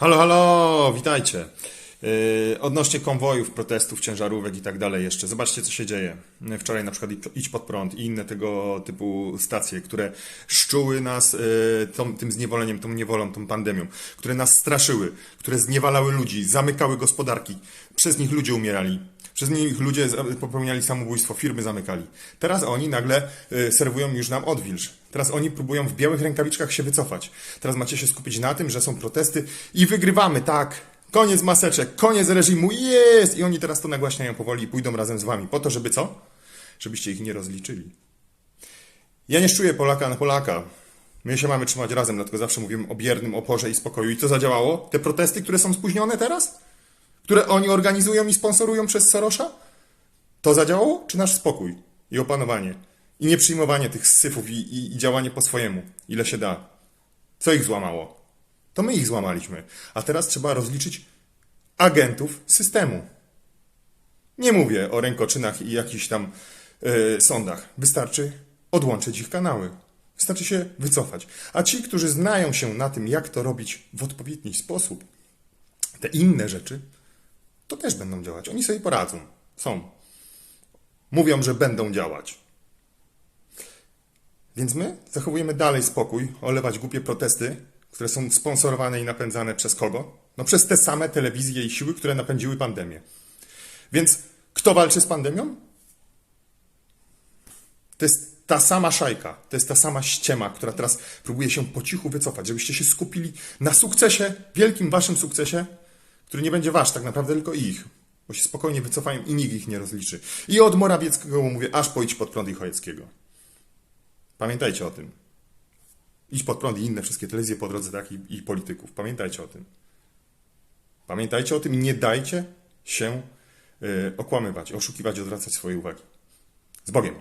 Halo, halo, witajcie. Yy, odnośnie konwojów, protestów, ciężarówek i tak dalej jeszcze. Zobaczcie, co się dzieje. Wczoraj na przykład Idź Pod Prąd i inne tego typu stacje, które szczuły nas yy, tą, tym zniewoleniem, tą niewolą, tą pandemią, które nas straszyły, które zniewalały ludzi, zamykały gospodarki. Przez nich ludzie umierali. Przez nich ludzie popełniali samobójstwo, firmy zamykali. Teraz oni nagle y, serwują już nam odwilż. Teraz oni próbują w białych rękawiczkach się wycofać. Teraz macie się skupić na tym, że są protesty i wygrywamy, tak. Koniec maseczek, koniec reżimu, jest! I oni teraz to nagłaśniają powoli i pójdą razem z wami. Po to, żeby co? Żebyście ich nie rozliczyli. Ja nie szczuję Polaka na Polaka. My się mamy trzymać razem, dlatego zawsze mówimy o biernym oporze i spokoju. I co zadziałało? Te protesty, które są spóźnione teraz? które oni organizują i sponsorują przez Sorosza? To zadziałało? Czy nasz spokój i opanowanie? I nie przyjmowanie tych syfów i, i, i działanie po swojemu, ile się da? Co ich złamało? To my ich złamaliśmy. A teraz trzeba rozliczyć agentów systemu. Nie mówię o rękoczynach i jakichś tam e, sądach. Wystarczy odłączyć ich kanały. Wystarczy się wycofać. A ci, którzy znają się na tym, jak to robić w odpowiedni sposób, te inne rzeczy, to też będą działać. Oni sobie poradzą. Są. Mówią, że będą działać. Więc my zachowujemy dalej spokój, olewać głupie protesty, które są sponsorowane i napędzane przez kogo? No przez te same telewizje i siły, które napędziły pandemię. Więc kto walczy z pandemią? To jest ta sama szajka, to jest ta sama ściema, która teraz próbuje się po cichu wycofać, żebyście się skupili na sukcesie, wielkim waszym sukcesie, który nie będzie wasz tak naprawdę, tylko ich. Bo się spokojnie wycofają i nikt ich nie rozliczy. I od Morawieckiego mówię, aż po idź pod prąd i Chojeckiego. Pamiętajcie o tym. Idź pod prąd i inne wszystkie telewizje po drodze, tak? I, I polityków. Pamiętajcie o tym. Pamiętajcie o tym i nie dajcie się y, okłamywać, oszukiwać, odwracać swojej uwagi. Z Bogiem.